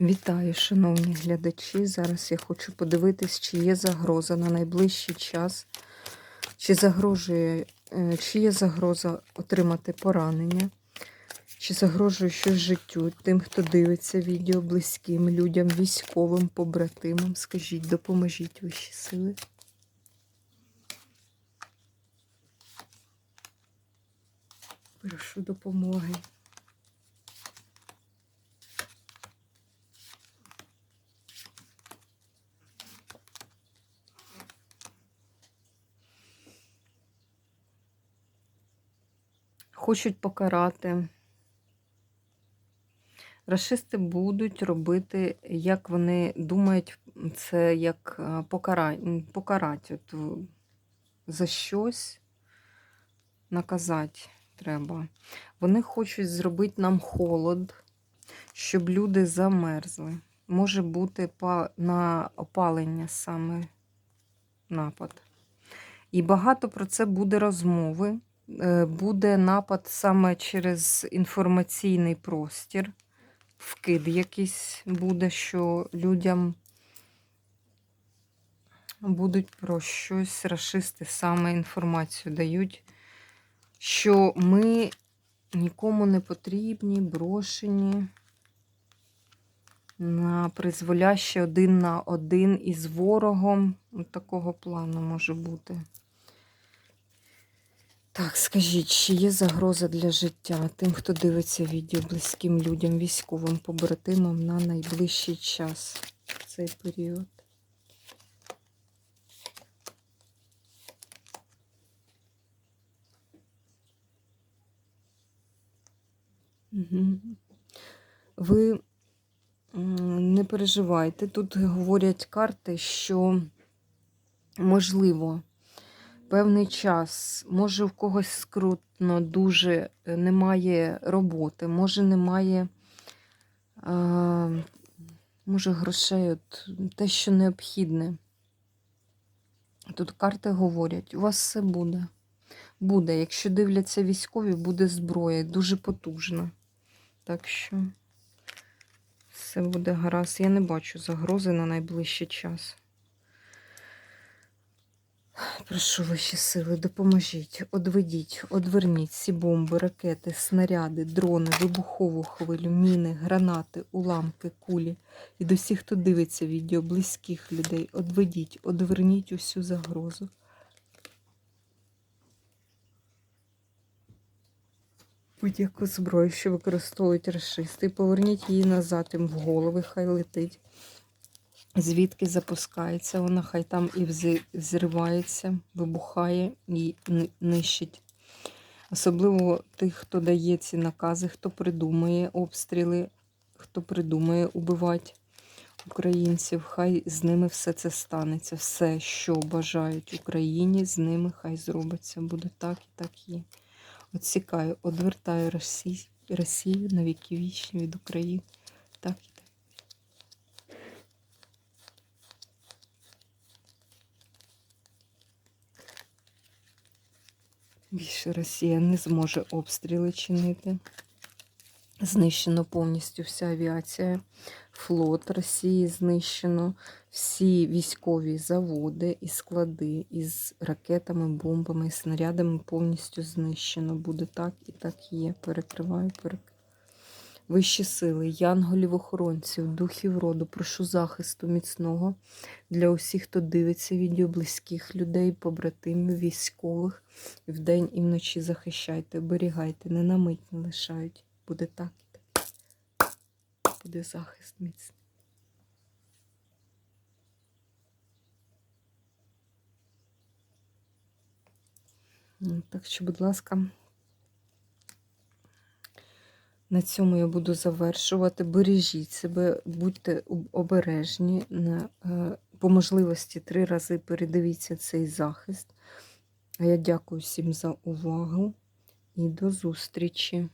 Вітаю, шановні глядачі. Зараз я хочу подивитись, чи є загроза на найближчий час, чи загрожує, е, чи є загроза отримати поранення, чи загрожує щось життю тим, хто дивиться відео близьким людям, військовим, побратимам. Скажіть, допоможіть вищі сили. Прошу допомоги. Хочуть покарати. Рашисти будуть робити, як вони думають, це як е, покара... покарати. От, за щось наказати треба. Вони хочуть зробити нам холод, щоб люди замерзли. Може бути на опалення саме напад. І багато про це буде розмови. Е, Буде напад саме через інформаційний простір. Вкид якийсь буде, що людям будуть про щось рашисти саме інформацію дають, що ми нікому не потрібні, брошені на призволяще один на один із ворогом. Такого плану може бути. Так, скажіть, чи є загроза для життя тим, хто дивиться відео близьким людям, військовим побратимам на найближчий час в цей період? Ви не переживайте. Тут говорять карти, що можливо певний час, може в когось скрутно, дуже е, немає роботи, може немає, може грошей, от, те, що необхідне. Тут карти говорять, у вас все буде. Буде, якщо дивляться військові, буде зброя, дуже потужна. Так що все буде гаразд. Я не бачу загрози на найближчий час. Прошу ваші сили, допоможіть, одведіть, одверніть всі бомби, ракети, снаряди, дрони, вибухову хвилю, міни, гранати, уламки, кулі. І до всіх, хто дивиться відео, близьких людей, одведіть, одверніть усю загрозу. Будь-яку зброю, що використовують расисти, поверніть її назад їм в голови, хай летить. Звідки запускається вона, хай там і взривається, вибухає і нищить. Особливо тих, хто дає ці накази, хто придумує обстріли, хто придумує убивати українців, хай з ними все це станеться. Все, що бажають Україні, з ними хай зробиться. Буде так і так є. Отсікаю, одвертаю Росію на віки вічні від України. Так і Більше Росія не зможе обстріли чинити. Знищено повністю вся авіація, флот Росії знищено, всі військові заводи і склади із ракетами, бомбами і снарядами повністю знищено. Буде так і так є. Перекриваю, перекриваю. Вищі сили, янголів, охоронців, духів роду, прошу захисту міцного для усіх, хто дивиться відео близьких людей, побратимів, військових. Вдень і вночі захищайте, оберігайте, не на мить не лишають. Буде так і так. Буде захист міцний. Так що, будь ласка, на цьому я буду завершувати. Бережіть себе, будьте обережні. Е, По можливості три рази передивіться цей захист. А я дякую всім за увагу і до зустрічі!